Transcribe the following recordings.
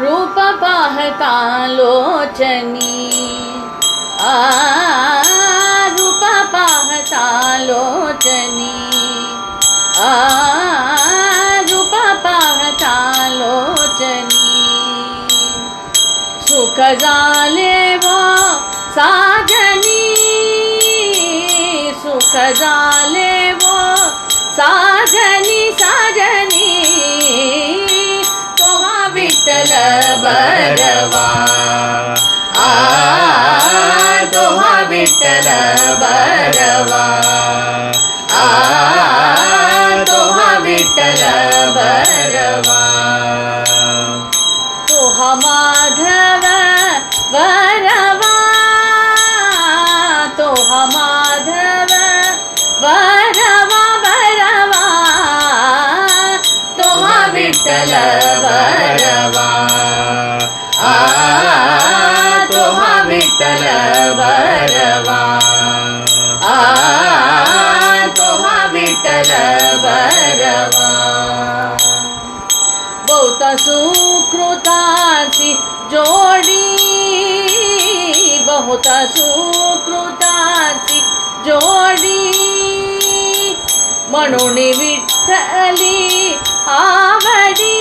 रूप पाहता लोचनी। आ, रूप पाहता लोचनी। आ, रूप पाहता लोचनी। सुख झाले वो साजनी। सुख झाले वो साजनी साजनी। विठल बरवा। आ तोहा विठल बर भैरवा तोहा विठल भैरवा बहुत सुकृतासी जोड़ी, बहुत सुकृतासी जोड़ी। म्हणून विठ्ठली आवडी,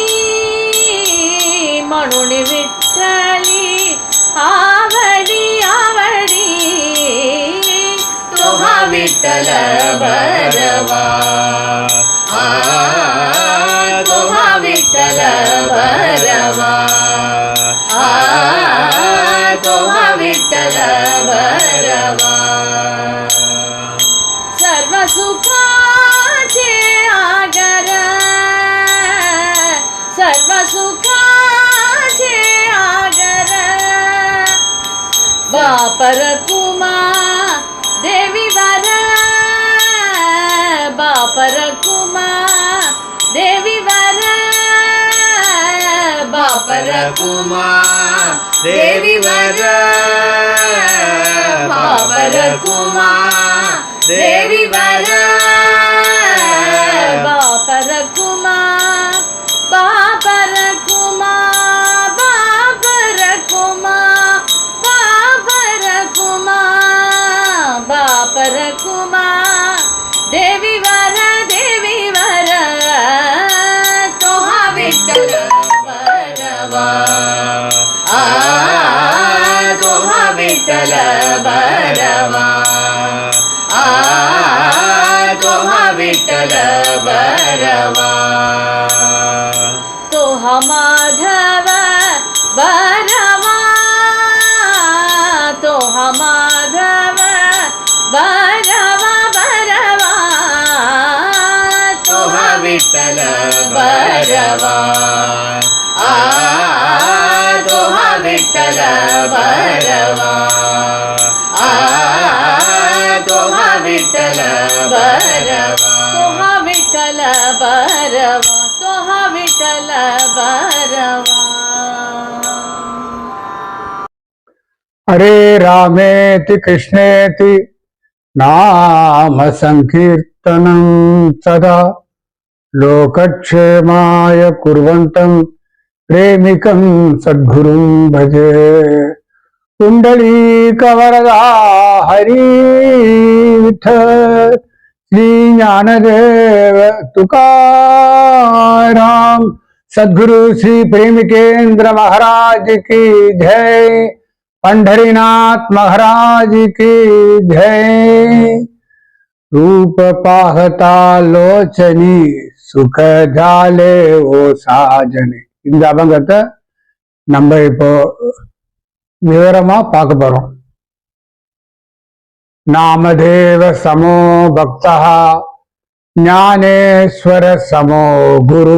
म्हणून विठ्ठली परकुमा देवी वर। बापरकुमा देवी वर। बापरकुमा देवी वर। बापरकुमा देवी वर। विठ्ठल भरवा आ तोहा विठ्ठल भरवा तोहा माधव भरवा। तोहा माधव भरवा भरवा। భరవా హరే రామేతి కృష్ణేతి నామ సంకీర్తనం సదా. లోకక్షేమాయ కుర్వంతం प्रेमिक सद्गुरुं भजे। कुंडली कवरदा कुण्डलीकवरदा श्री श्रीज्ञानदेव तुकाराम। सद्गुरु श्री प्रेमिकेन्द्र महाराज की जय। पंडरीनाथ महाराज की जय। रूप पाहता लोचनी, सुख जाले ओ साजनी। இந்த அபங்கத்தை நம்ம இப்போ விவரமா பார்க்க போறோம். நாமதேவ சமோ பக்தா ஞானேஸ்வர சமோ குரு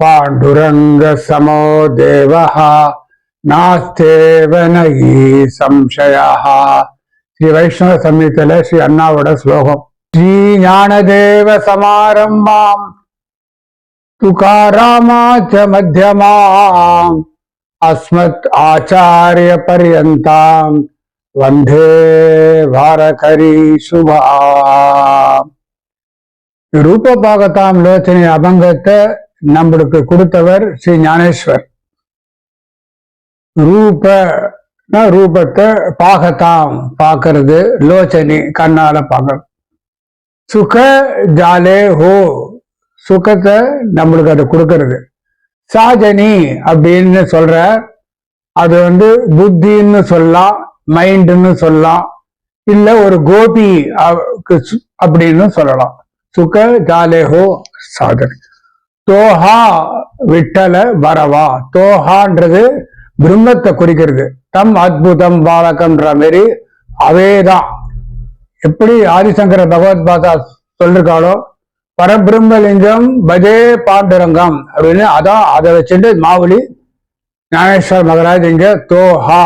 பாண்டுரங்க சமோ தேவः நாஸ்தேவனகி சம்சயா ஸ்ரீ வைஷ்ணவ சமீதில ஸ்ரீ அண்ணாவோட ஸ்லோகம். ஸ்ரீ ஞானதேவ சமாரம்பாம். துகாராமாச்ச மத்தியமாம் அஸ்மத் ஆச்சாரிய பர்யந்தாம் வந்தே வாரகரி சுபா ரூப பாகத்தாம் லோச்சனை அபங்கத்தை நம்மளுக்கு கொடுத்தவர் ஸ்ரீ ஞானேஸ்வர். ரூப ரூபத்தை பாகத்தாம் பார்க்கறது லோச்சனி கண்ணால பார்க்கறது. சுக ஜாலே ஹோ சுகத்தை நம்மளுக்கு அது கொடுக்கறது. சாஜனி அப்படின்னு சொல்ற அது வந்து புத்தின்னு சொல்லலாம் மைண்டுன்னு சொல்லலாம் இல்ல ஒரு கோபி சு- அப்படின்னு சொல்லலாம். சுக ஜாலேஹோ சாதனை தோஹா விட்டல வரவா. தோஹான்றது பிரம்மத்தை குறிக்கிறது. தம் அத்புதம் பாலகம்ன்ற மாதிரி அவேதான். எப்படி ஆதிசங்கர பகவத் பாதா சொல்லிருக்காளோ பரபிரம்மலிங்கம் பஜே பாண்டுரங்கம் அப்படின்னு அதான் அதை வச்சுட்டு மாவுளி ஞானேஸ்வர் மகராஜ் இங்க தோஹா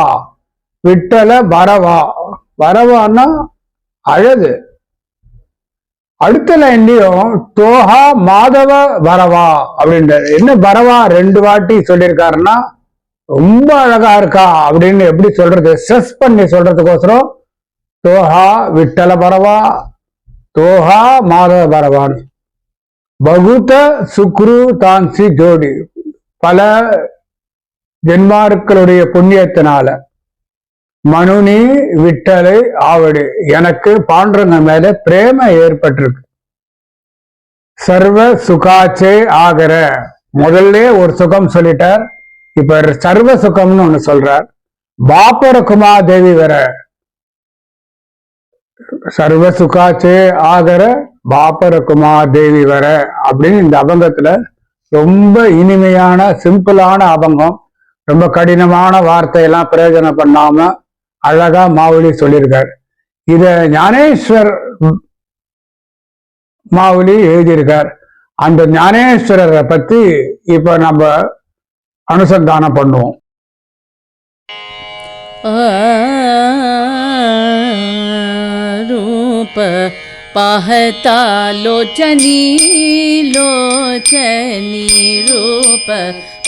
விட்டல வரவா வரவான்னா அழகு. அடுத்த லைன்லயும் தோஹா மாதவ வரவா அப்படின்றாரு. என்ன வரவா ரெண்டு வாட்டி சொல்லியிருக்காருன்னா ரொம்ப அழகா இருக்கா அப்படின்னு எப்படி சொல்றது? ஸ்ட்ரெஸ் பண்ணி சொல்றதுக்கோசரம் தோஹா விட்டல பரவா தோஹா மாதவ பரவான்னு பகுத சுக்ரு தான்சி ஜோடி பல ஜென்மார்களுடைய புண்ணியத்தினால மனுனி விட்டலை ஆவடு. எனக்கு பாண்டுரங்க மேல பிரேம ஏற்பட்டிருக்கு. சர்வ சுகாச்சே ஆகிற முதல்ல ஒரு சுகம் சொல்லிட்டார். இப்ப சர்வ சுகம்னு ஒண்ணு சொல்றார். பாப்பர குமாதேவி வர சர்வ சுகாச்சே ஆகர. பாப்பர குமாதேவி வர அப்படின்னு இந்த அபங்கத்துல ரொம்ப இனிமையான சிம்பிளான அபங்கம். ரொம்ப கடினமான வார்த்தையெல்லாம் பிரயோஜனம் பண்ணாம அழகா மாவுளி சொல்லியிருக்கார். இத ஞானேஸ்வர் மாவுளி எழுதியிருக்கார். அந்த ஞானேஸ்வரரை பத்தி இப்ப நம்ம அனுசந்தானம் பண்ணுவோம். ரூப पाहता लोचनी लोचनी रूप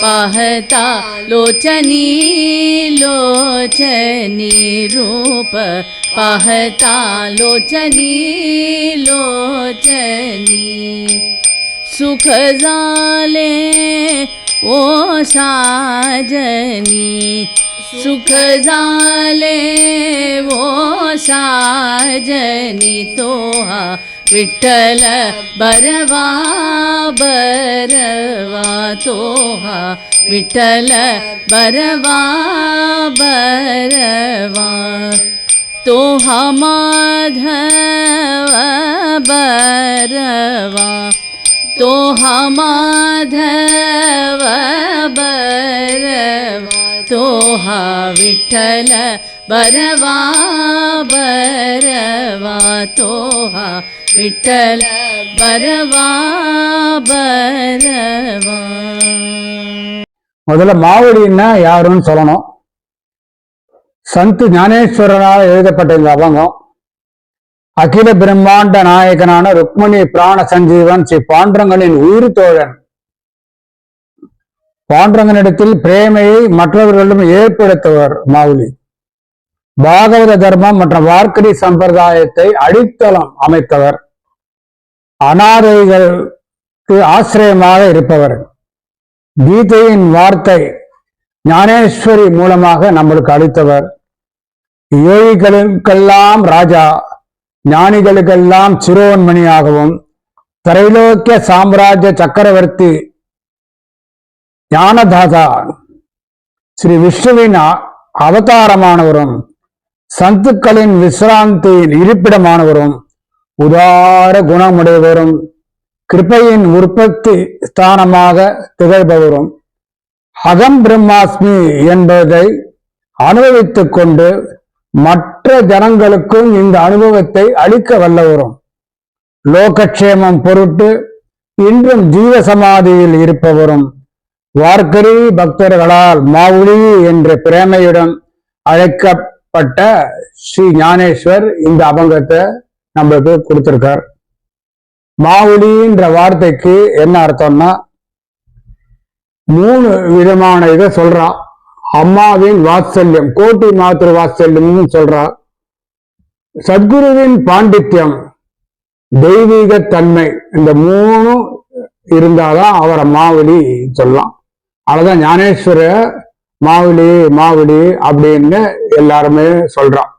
पाहता लोचनी लोचनी रूप पाहता लोचनी लोचनी सुख झाले ओ साजनी। सुख ओ साजनी तोहा विठ्ठल बरवा बरवा तोहा विठ्ठल बरवा बरवा तोहा माधव बरवा तोहा माधव बरवा तोहा विठ्ठल பரவா ಬರವಾ ತೋಹ ವಿಠಲ ಬರವಾ ಬರವಾ. முதல்ல மாவடின்னா யாருன்னு சொல்லணும் சந்த் ஞானேஸ்வரனால் எழுதப்பட்ட இந்த அபங்கம் அகில பிரம்மாண்ட நாயகனான ருக்மணி பிராண சஞ்சீவன் ஸ்ரீ பாண்டரங்கனின் உயிர் தோழன் பாண்டரங்கனிடத்தில் பிரேமையை மற்றவர்களிடம் ஏற்படுத்துவர் மாவுலி பாகவத தர்மம் மற்றும் வார்க்கடி சம்பிரதாயத்தை அடித்தளம் அமைத்தவர். அனாதைகளுக்கு ஆசிரியமாக இருப்பவர். கீதையின் வார்த்தை ஞானேஸ்வரி மூலமாக நம்மளுக்கு அளித்தவர். ஏழைகளுக்கெல்லாம் ராஜா ஞானிகளுக்கெல்லாம் சிறுவன்மணியாகவும் திரைலோக்கிய சாம்ராஜ்ய சக்கரவர்த்தி ஞானதாதா ஸ்ரீ விஷ்ணுவின் அவதாரமானவரும் சந்துக்களின் விசிராந்தியின் இருப்பிடமானவரும் உதார குணமுடையவரும் கிருபையின் உற்பத்தி ஸ்தானமாக திகழ்பவரும். அகம் பிரம்மாஸ்மி என்பதை அனுபவித்துக் கொண்டு மற்ற ஜனங்களுக்கும் இந்த அனுபவத்தை அளிக்க வல்லவரும். லோகக்ஷேமம் பொருட்டு இன்றும் ஜீவ சமாதியில் இருப்பவரும். வார்க்கரி பக்தர்களால் மாவுளி என்ற பிரேமையுடன் அழைக்க பட்ட ஸ்ரீ ஞானேஸ்வர் இந்த அபங்கத்தை நம்மளுக்கு கொடுத்திருக்கார். மாவுளின்ற வார்த்தைக்கு என்ன அர்த்தம்னா மூணு விதமான இதை சொல்றான் அம்மாவின் வாத்சல்யம் கோட்டி மாத்திரு வாத்சல்யம்னு சொல்றா. சத்குருவின் பாண்டித்யம் தெய்வீக தன்மை இந்த மூணும் இருந்தாதான் அவரை மாவலி சொல்லலாம். அதுதான் ஞானேஸ்வர மாவுளி மாவுளி அப்படின்னு எல்லாருமே சொல்றான்